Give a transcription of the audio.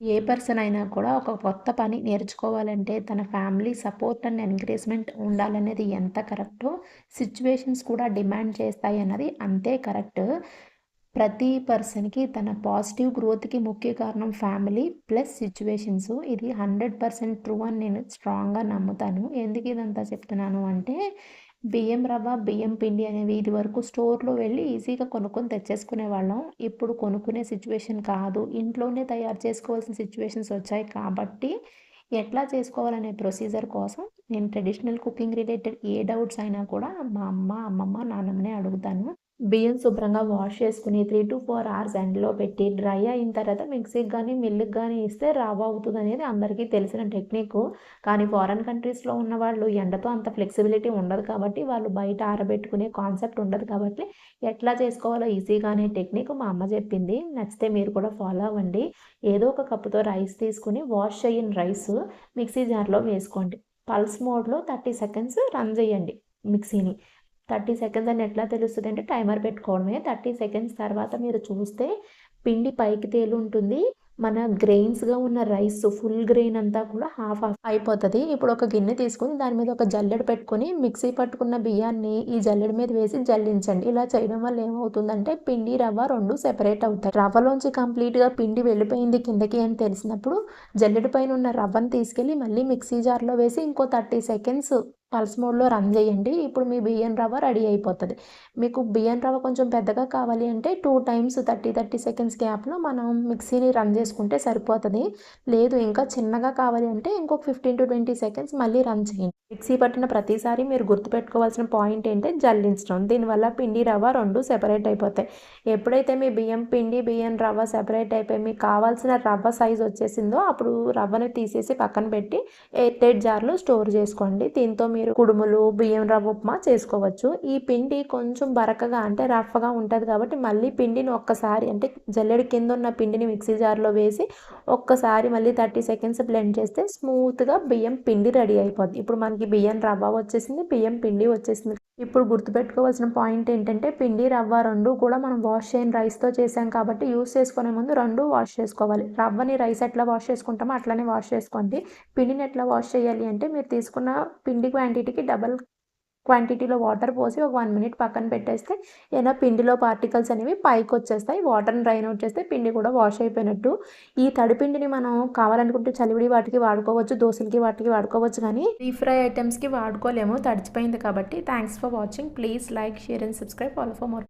ఏ person అయినా కూడా ఒక కొత్త పని నేర్చుకోవాలంటే తన ఫ్యామిలీ సపోర్ట్ అండ్ ఎంకరేజ్మెంట్ ఉండాలనేది ఎంత కరెక్టో సిచ్యువేషన్స్ కూడా డిమాండ్ చేస్తాయి అన్నది అంతే కరెక్ట్. ప్రతి పర్సన్కి తన పాజిటివ్ గ్రోత్కి ముఖ్య కారణం ఫ్యామిలీ ప్లస్ సిచ్యువేషన్స్. ఇది హండ్రెడ్ పర్సెంట్ ట్రూ అని నేను స్ట్రాంగ్గా నమ్ముతాను. ఎందుకు ఇదంతా చెప్తున్నాను అంటే బియ్యం రవ్వ బియ్యం పిండి అనేవి ఇది వరకు స్టోర్లో వెళ్ళి ఈజీగా కొనుక్కొని తెచ్చేసుకునే వాళ్ళం. ఇప్పుడు కొనుక్కునే సిచ్యువేషన్ కాదు. ఇంట్లోనే తయారు చేసుకోవాల్సిన సిచ్యువేషన్స్ వచ్చాయి కాబట్టి ఎట్లా చేసుకోవాలనే ప్రొసీజర్ కోసం నేను ట్రెడిషనల్ కుకింగ్ రిలేటెడ్ ఏ డౌట్స్ అయినా కూడా మా అమ్మ అమ్మమ్మ నాన్నమ్మనే అడుగుతాను. బియ్యం శుభ్రంగా వాష్ చేసుకుని త్రీ టు ఫోర్ అవర్స్ ఎండలో పెట్టి డ్రై అయిన తర్వాత మిక్సీకి కానీ మిల్క్ కానీ ఇస్తే రావ్ అవుతుంది అనేది అందరికీ తెలిసిన టెక్నిక్ కానీ ఫారెన్ కంట్రీస్లో ఉన్న వాళ్ళు ఎండతో అంత ఫ్లెక్సిబిలిటీ ఉండదు కాబట్టి వాళ్ళు బయట ఆరబెట్టుకునే కాన్సెప్ట్ ఉండదు కాబట్టి ఎట్లా చేసుకోవాలో ఈజీగానే టెక్నిక్ మా అమ్మ చెప్పింది. నచ్చితే మీరు కూడా ఫాలో అవ్వండి. ఏదో ఒక కప్పుతో రైస్ తీసుకుని వాష్ చేయని రైస్ మిక్సీ జార్లో వేసుకోండి. పల్స్ మోడ్లో థర్టీ సెకండ్స్ రన్ చేయండి మిక్సీని. థర్టీ సెకండ్స్ అని ఎట్లా తెలుస్తుంది అంటే టైమర్ పెట్టుకోవడమే. థర్టీ సెకండ్స్ తర్వాత మీరు చూస్తే పిండి పైకి తేలి ఉంటుంది. మన గ్రెయిన్స్గా ఉన్న రైస్ ఫుల్ గ్రెయిన్ అంతా కూడా హాఫ్ హాఫ్ అయిపోతుంది. ఇప్పుడు ఒక గిన్నె తీసుకుని దాని మీద ఒక జల్లెడ పెట్టుకొని మిక్సీ పట్టుకున్న బియ్యాన్ని ఈ జల్లెడ మీద వేసి జల్లించండి. ఇలా చేయడం వల్ల ఏమవుతుందంటే పిండి రవ్వ రెండు సెపరేట్ అవుతాయి. రవ్వలోంచి కంప్లీట్గా పిండి వెళ్ళిపోయింది కిందకి అని తెలిసినప్పుడు జల్లెడ పైన ఉన్న రవ్వను తీసుకెళ్ళి మళ్ళీ మిక్సీ జార్లో వేసి ఇంకో థర్టీ సెకండ్స్ పల్స్ మోడ్లో రన్ చేయండి. ఇప్పుడు మీ బియ్యం రవ్వ రెడీ అయిపోతుంది. మీకు బియ్యం రవ్వ కొంచెం పెద్దగా కావాలి అంటే two times thirty thirty seconds గ్యాప్లో మనం మిక్సీని రన్ చేసుకుంటే సరిపోతుంది. లేదు ఇంకా చిన్నగా కావాలి అంటే ఇంకొక ఫిఫ్టీన్ టు ట్వంటీ సెకండ్స్ మళ్ళీ రన్ చేయండి. మిక్సీ పట్టిన ప్రతిసారి మీరు గుర్తుపెట్టుకోవాల్సిన పాయింట్ ఏంటంటే జల్లించడం. దీనివల్ల పిండి రవ్వ రెండు సెపరేట్ అయిపోతాయి. ఎప్పుడైతే మీ బియ్యం పిండి బియ్యం రవ్వ సెపరేట్ అయిపోయి మీకు కావాల్సిన రవ్వ సైజ్ వచ్చేసిందో అప్పుడు రవ్వను తీసేసి పక్కన పెట్టి ఎయిర్ టైట్ జార్లో స్టోర్ చేసుకోండి. దీంతో మీరు కుడుములు బియ్యం రవ్వ ఉప్మా చేసుకోవచ్చు. ఈ పిండి కొంచెం బరకగా అంటే రఫ్గా ఉంటుంది కాబట్టి మళ్ళీ పిండిని ఒక్కసారి అంటే జల్లెడి కింద ఉన్న పిండిని మిక్సీ జార్లో వేసి ఒక్కసారి మళ్ళీ థర్టీ సెకండ్స్ బ్లెండ్ చేస్తే స్మూత్గా బియ్యం పిండి రెడీ అయిపోద్ది. ఇప్పుడు మనకి బియ్యం రవ్వ వచ్చేసింది బియ్యం పిండి వచ్చేసింది. ఇప్పుడు గుర్తుపెట్టుకోవాల్సిన పాయింట్ ఏంటంటే పిండి రవ్వ రెండు కూడా మనం వాష్ చేయని రైస్తో చేసాం కాబట్టి యూస్ చేసుకునే ముందు రెండు వాష్ చేసుకోవాలి. రవ్వని రైస్ ఎట్లా వాష్ చేసుకుంటామో అట్లనే వాష్ చేసుకోండి. పిండిని ఎట్లా వాష్ చేయాలి అంటే మీరు తీసుకున్న పిండి క్వాంటిటీకి డబల్ క్వాంటిటీలో వాటర్ పోసి ఒక వన్ మినిట్ పక్కన పెట్టేస్తే ఏదైనా పిండిలో పార్టికల్స్ అనేవి పైకి వచ్చేస్తాయి. వాటర్ని డ్రైన్ అవుట్ చేస్తే పిండి కూడా వాష్ అయిపోయినట్టు. ఈ తడిపిండిని మనం కావాలనుకుంటే చలివిడి వాటికి వాడుకోవచ్చు దోశలకి వాటికి వాడుకోవచ్చు కానీ డీప్ ఫ్రై ఐటమ్స్కి వాడుకోలేము. తడిచిపోయింది కాబట్టి thanks for watching please like share and subscribe follow for more